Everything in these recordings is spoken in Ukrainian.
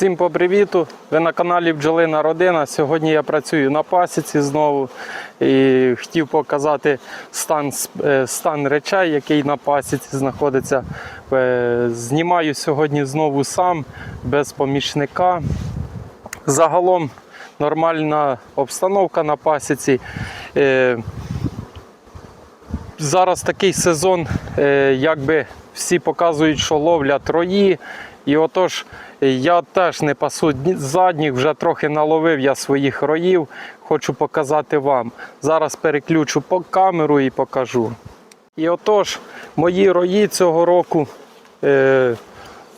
Всім по привіту! Ви на каналі Бджолина Родина. Сьогодні я працюю на пасіці знову і хотів показати стан, е, стан речей, який на пасіці знаходиться. Е, Знімаю сьогодні знову сам, без помічника. Загалом нормальна обстановка на пасіці. Е, Зараз такий сезон, якби всі показують, що ловлять рої. І отож, я теж не пасу задніх, вже трохи наловив я своїх роїв. Хочу показати вам. Зараз переключу по камеру і покажу. І отож, мої рої цього року е,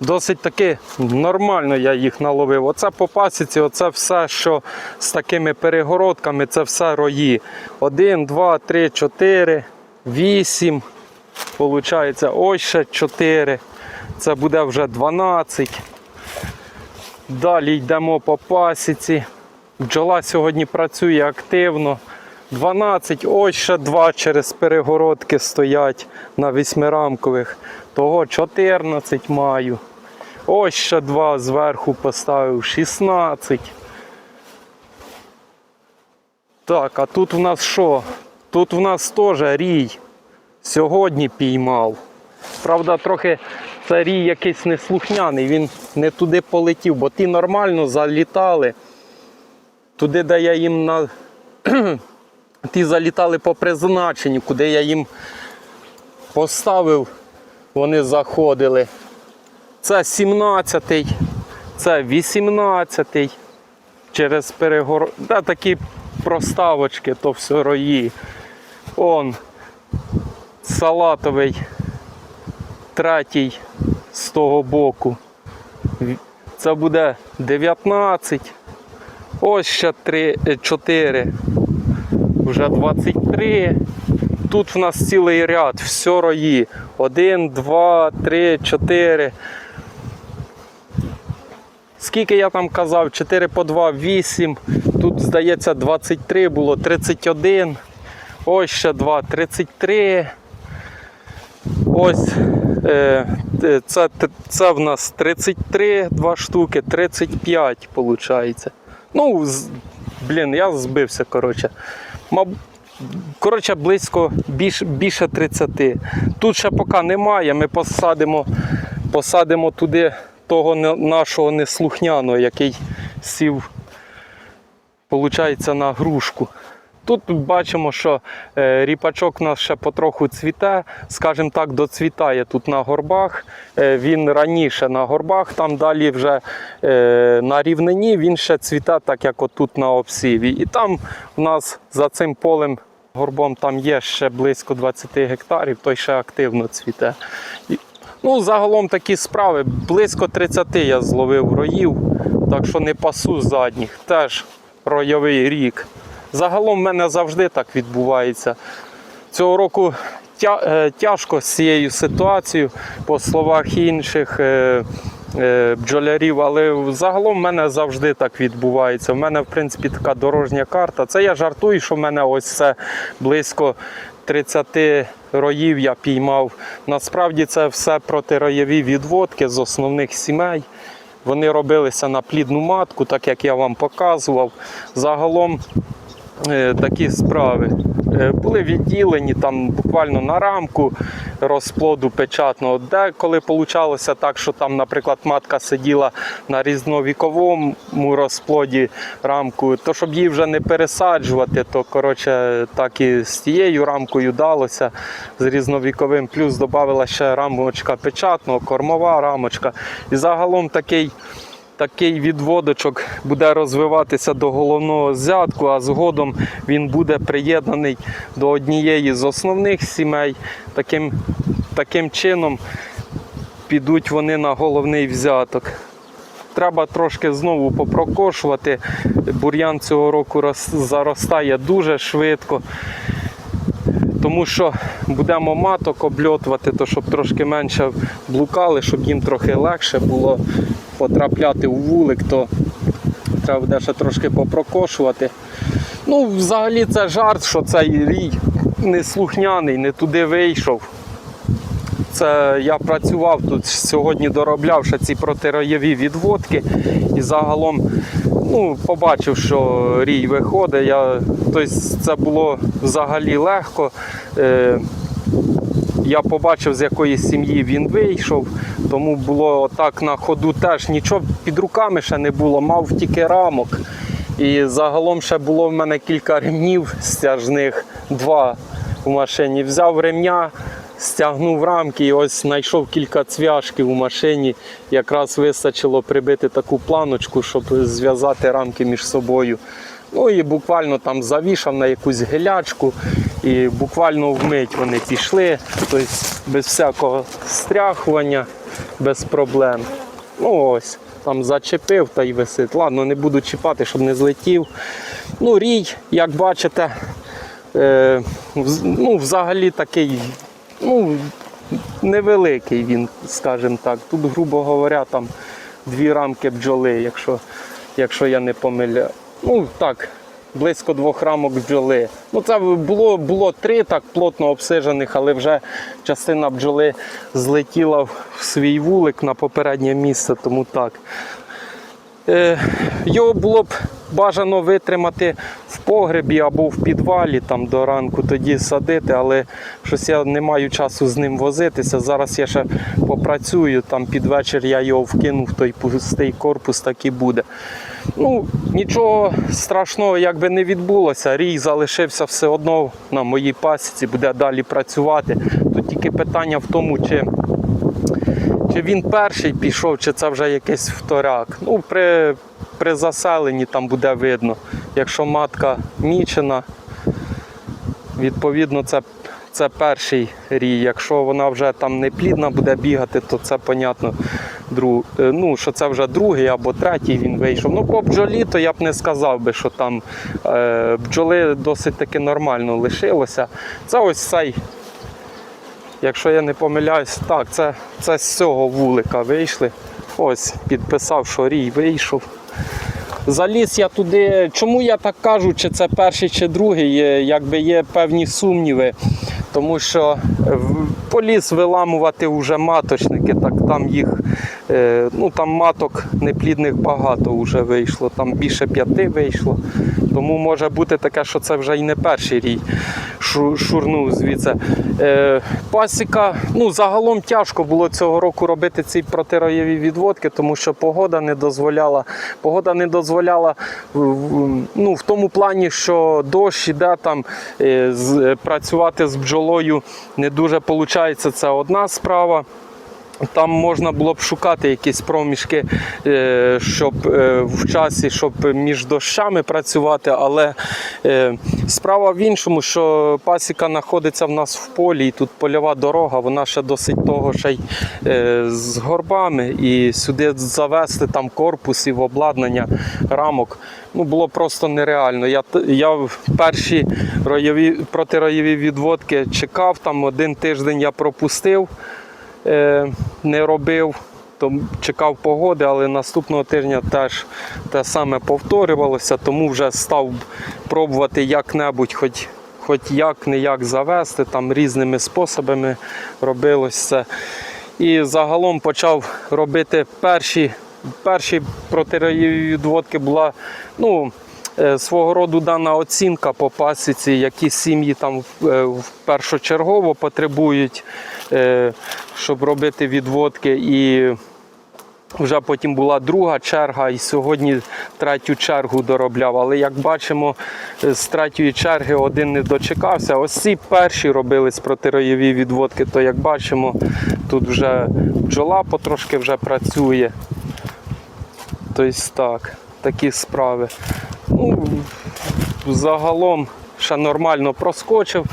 досить таки нормально я їх наловив. Оце по пасіці, оце все, що з такими перегородками, це все рої. Один, два, три, чотири, вісім. Получається, ось ще 4. Це буде вже 12. Далі йдемо по пасіці. Бджола сьогодні працює активно. 12, ось ще 2 через перегородки стоять на восьмирамкових. Того 14 маю. Ось ще 2 зверху поставив 16. Так, а тут у нас що? Тут у нас теж рій. Сьогодні піймав. Правда, трохи це рій якийсь неслухняний, він не туди полетів, бо ті нормально залітали. Туди, де я їм на. ті залітали по призначенню, куди я їм поставив, вони заходили. Це 17-й, це 18-й. Через перегор... Да, такі проставочки, то все рої. Он салатовий третій з того боку. Це буде 19. Ось ще 3, 4. Вже 23. Тут в нас цілий ряд, все рої. 1, 2, 3, 4. Скільки я там казав? 4 по 2, 8. Тут, здається, 23 було, 31. Ось ще 2, 33. Ось е, е, це, це в нас 33, 2 штуки, 35 виходить. Ну, блін, я збився, коротше. Коротше, близько більше, більше 30. Тут ще поки немає. Ми посадимо, посадимо туди того нашого неслухняного, який сів, виходить, на грушку. Тут бачимо, що е, ріпачок у нас ще потроху цвіте, скажімо так, доцвітає тут на горбах. Е, він раніше на горбах, там далі вже е, на рівнині він ще цвіте, так як отут на обсіві. І там у нас за цим полем горбом там є ще близько 20 гектарів, той ще активно цвіте. Ну, загалом такі справи. Близько 30 я зловив роїв, так що не пасу задніх. Теж ройовий рік. Загалом в мене завжди так відбувається. Цього року е, тяжко з цією ситуацією, по словах інших е, е, бджолярів, але загалом в мене завжди так відбувається. В мене, в принципі, така дорожня карта. Це я жартую, що в мене ось це близько 30 роїв я піймав. Насправді це все протироєві відводки з основних сімей. Вони робилися на плідну матку, так як я вам показував. Загалом такі справи. Е, Були відділені там буквально на рамку розплоду печатного. Деколи вийшло так, що там, наприклад, матка сиділа на різновіковому розплоді рамку, то щоб її вже не пересаджувати, то коротше так і з тією рамкою далося з різновіковим. Плюс додавала ще рамочка печатного, кормова рамочка. І загалом такий такий відводочок буде розвиватися до головного взятку, а згодом він буде приєднаний до однієї з основних сімей. Таким, таким чином підуть вони на головний взяток. Треба трошки знову попрокошувати. Бур'ян цього року рос- заростає дуже швидко. Тому що будемо маток обльотувати, то щоб трошки менше блукали, щоб їм трохи легше було потрапляти у вулик, то треба буде ще трошки попрокошувати. Ну, взагалі це жарт, що цей рій неслухняний, не туди вийшов. Це я працював тут сьогодні, доробляв ще ці протироєві відводки і загалом ну, побачив, що рій виходить. Я, тобто це було взагалі легко. Е, я побачив, з якої сім'ї він вийшов, тому було так на ходу теж нічого під руками ще не було, мав тільки рамок. І загалом ще було в мене кілька ремнів стяжних, два в машині. Взяв ремня, стягнув рамки і ось знайшов кілька цвяшків у машині. Якраз вистачило прибити таку планочку, щоб зв'язати рамки між собою. Ну і буквально там завішав на якусь гелячку, і буквально вмить вони пішли, тобто без всякого стряхування, без проблем. Ну ось, там зачепив та й висить. Ладно, не буду чіпати, щоб не злетів. Ну, рій, як бачите, е, ну, взагалі такий, ну, невеликий він, скажімо так. Тут, грубо говоря, там дві рамки бджоли, якщо, якщо я не помиляю. Ну так, близько двох рамок бджоли. Ну це було, було три так плотно обсижених, але вже частина бджоли злетіла в свій вулик на попереднє місце, тому так. Е, його було б бажано витримати в погребі або в підвалі там до ранку тоді садити, але щось я не маю часу з ним возитися. Зараз я ще попрацюю, там під вечір я його вкинув, той пустий корпус так і буде. Ну, нічого страшного якби не відбулося. Рій залишився все одно на моїй пасіці, буде далі працювати. Тут тільки питання в тому, чи чи він перший пішов, чи це вже якийсь вторяк. Ну, при, при заселенні там буде видно. Якщо матка мічена, відповідно, це, це перший рій. Якщо вона вже там не плідна буде бігати, то це, понятно, друг, е, ну, що це вже другий або третій він вийшов. Ну, по бджолі, то я б не сказав би, що там е, бджоли досить таки нормально лишилося. Це ось цей Якщо я не помиляюсь, так, це, це з цього вулика вийшли. Ось, підписав, що рій вийшов. Заліз я туди. Чому я так кажу, чи це перший, чи другий, якби є певні сумніви. Тому що поліз виламувати вже маточники, так там їх, е, ну там маток неплідних багато вже вийшло, там більше п'яти вийшло. Тому може бути таке, що це вже і не перший рій шурнув звідси. Е, пасіка, ну загалом тяжко було цього року робити ці протироєві відводки, тому що погода не дозволяла. Погода не дозволяла ну, в тому плані, що дощ іде там е, з, е, працювати з бджолою не дуже виходить. Це одна справа. Там можна було б шукати якісь проміжки, е, щоб е, в часі, щоб між дощами працювати, але е, справа в іншому, що пасіка знаходиться в нас в полі, і тут польова дорога, вона ще досить того ще й з горбами, і сюди завести там корпус і в обладнання рамок. Ну, було просто нереально. Я, я в перші роєві, протироєві відводки чекав, там один тиждень я пропустив не робив, то чекав погоди, але наступного тижня теж те саме повторювалося, тому вже став пробувати як-небудь, хоч, хоч як не як завести, там різними способами робилось це. І загалом почав робити перші, перші протироєві відводки була. ну, е, Свого роду дана оцінка по пасіці, які сім'ї там е, першочергово потребують, е, щоб робити відводки. І вже потім була друга черга, і сьогодні третю чергу доробляв. Але як бачимо, е, з третьої черги один не дочекався. Ось ці перші робились протироєві відводки, то як бачимо, тут вже бджола потрошки вже працює. Тобто так, такі справи. Ну, загалом ще нормально проскочив.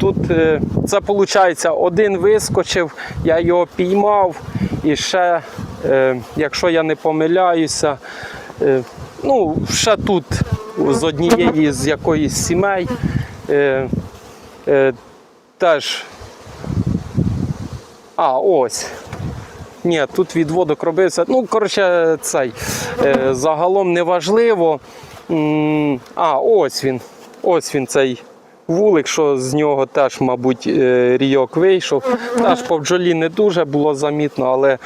Тут е, це виходить, один вискочив, я його піймав і ще, е, якщо я не помиляюся, е, ну, ще тут з однієї з якоїсь сімей теж. А, ось. Ні, тут відводок робився. Ну, коротше, цей. Е, загалом неважливо. А, ось він. Ось він цей вулик, що з нього теж, мабуть, е, рійок вийшов. Теж по бджолі не дуже було замітно, але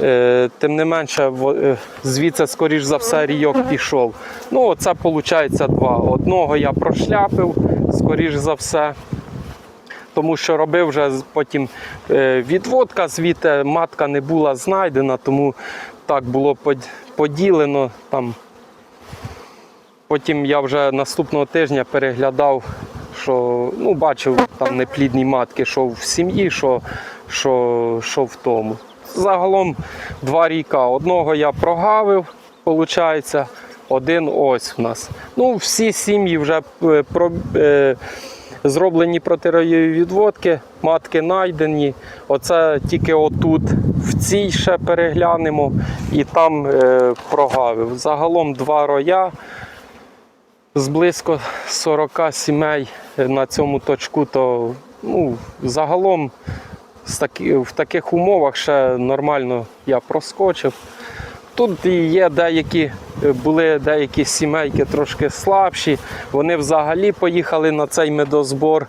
е, тим не менше звідси, скоріш за все, рійок пішов. Ну, це виходить два. Одного я прошляпив, скоріш за все. Тому що робив вже потім е, відводка звідти, матка не була знайдена, тому так було поділено там. Потім я вже наступного тижня переглядав, що ну, бачив там неплідні матки, що в сім'ї, що, що, що в тому. Загалом два ріка. Одного я прогавив, виходить, один ось у нас. Ну, всі сім'ї вже е, про, е, зроблені протироєві відводки, матки знайдені. Оце тільки отут в цій ще переглянемо і там е, прогавив. Загалом два роя з близько 40 сімей на цьому точку, то ну, загалом в таких умовах ще нормально я проскочив. Тут є деякі, були деякі сімейки трошки слабші. Вони взагалі поїхали на цей медозбор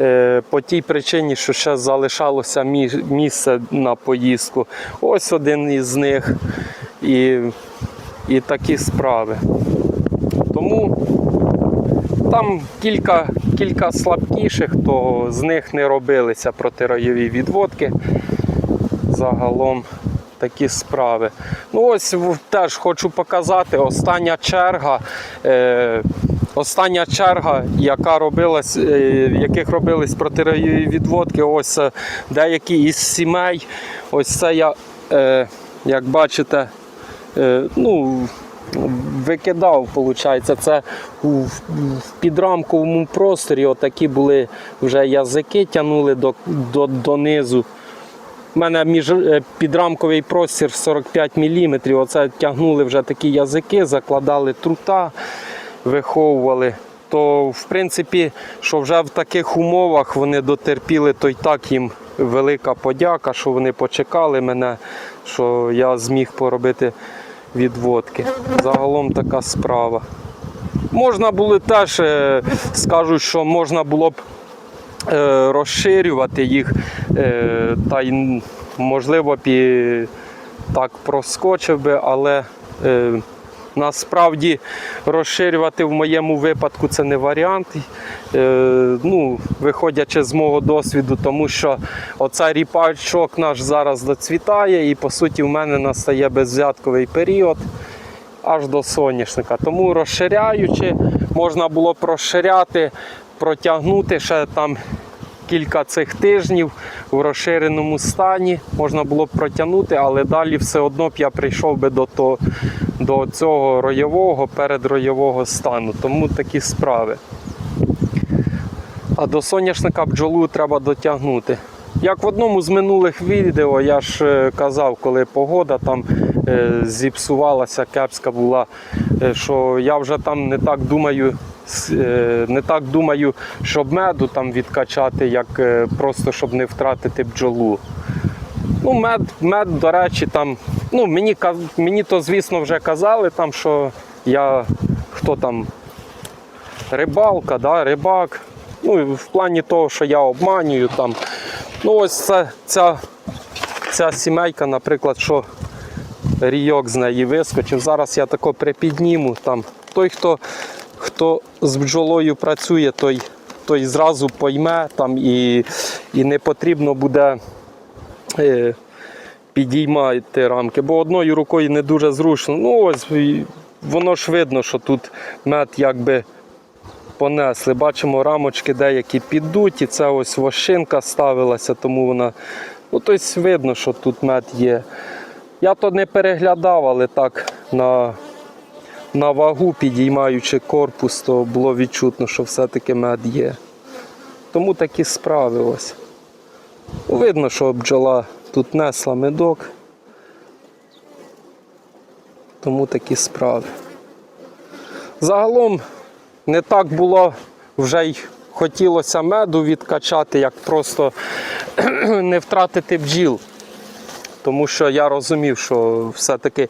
е, по тій причині, що ще залишалося мі- місце на поїздку. Ось один із них. І, і такі справи. Тому там кілька, кілька слабкіших, то з них не робилися протироєві відводки. Загалом такі справи. Ну ось теж хочу показати остання черга. Е, Остання черга, яка робилась, е, яких робились протироєві відводки, ось е, деякі із сімей. Ось це я, е, як бачите, ну, викидав, виходить. Це в підрамковому просторі отакі були вже язики тягнули до, до, донизу. У мене між е, підрамковий простір 45 мм. Оце тягнули вже такі язики, закладали трута, виховували. То, в принципі, що вже в таких умовах вони дотерпіли, то й так їм велика подяка, що вони почекали мене, що я зміг поробити відводки. Загалом така справа. Можна було теж, е, скажу, що можна було б розширювати їх, е, та й можливо б так проскочив би, але е, насправді розширювати в моєму випадку це не варіант. Е, ну, виходячи з мого досвіду, тому що оцей ріпачок наш зараз доцвітає, і по суті в мене настає безвзятковий період аж до соняшника. Тому розширяючи, можна було б розширяти, протягнути ще там кілька цих тижнів в розширеному стані. Можна було б протягнути, але далі все одно б я прийшов би до, того, до цього роєвого, передроєвого стану. Тому такі справи. А до соняшника бджолу треба дотягнути. Як в одному з минулих відео, я ж е, казав, коли погода там е, зіпсувалася, кепська була, е, що я вже там не так думаю, не так думаю, щоб меду там відкачати, як просто щоб не втратити бджолу. Ну, мед, мед, до речі, там, ну, мені, мені то, звісно, вже казали, там, що я хто там рибалка, да, рибак. Ну, в плані того, що я обманюю там. Ну, ось це, ця, ця сімейка, наприклад, що рійок з неї вискочив. Зараз я тако припідніму. Там. Той, хто, хто з бджолою працює, той, той зразу пойме там, і, і не потрібно буде. Е, підіймати рамки, бо одною рукою не дуже зручно. Ну ось воно ж видно, що тут мед якби понесли. Бачимо, рамочки деякі піддуті, це ось вощинка ставилася, тому вона. Ну, тобто видно, що тут мед є. Я то не переглядав, але так на, на вагу, підіймаючи корпус, то було відчутно, що все-таки мед є. Тому такі справи ось. Видно, що бджола тут несла медок. Тому такі справи. Загалом не так було вже й хотілося меду відкачати, як просто не втратити бджіл. Тому що я розумів, що все-таки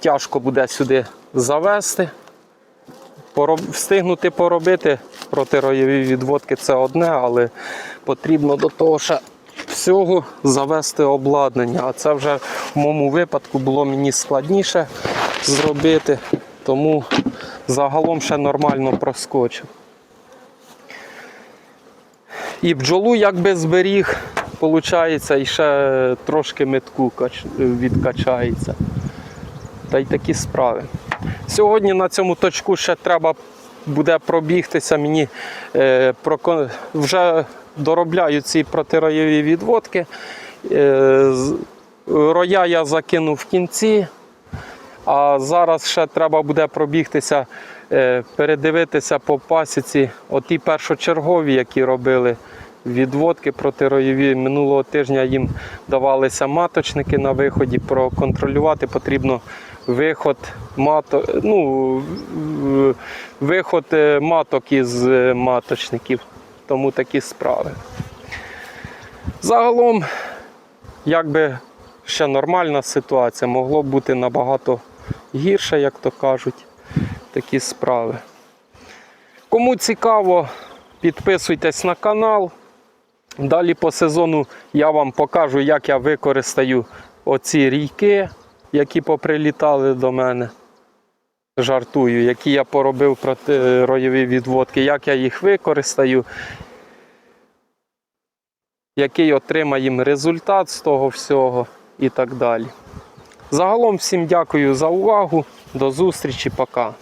тяжко буде сюди завести. пороб- встигнути поробити протиройові відводки це одне, але потрібно до того ще всього завести обладнання. А це вже в моєму випадку було мені складніше зробити, тому загалом ще нормально проскочив. І бджолу якби зберіг, виходить, і ще трошки метку відкачається. Та й такі справи. Сьогодні на цьому точку ще треба буде пробігтися. Мені е, проко- вже доробляю ці протироєві відводки. Е, роя я закинув в кінці, а зараз ще треба буде пробігтися, е, передивитися по пасіці оті першочергові, які робили відводки протироєві. Минулого тижня їм давалися маточники на виході. Проконтролювати потрібно виход мато, ну, виход е, маток із е, маточників. Тому такі справи. Загалом, якби ще нормальна ситуація, могло б бути набагато гірше, як то кажуть, такі справи. Кому цікаво, підписуйтесь на канал. Далі по сезону я вам покажу, як я використаю оці рійки, які поприлітали до мене. Жартую, які я поробив проти роєві відводки, як я їх використаю, який отримаємо результат з того всього і так далі. Загалом всім дякую за увагу. До зустрічі, пока.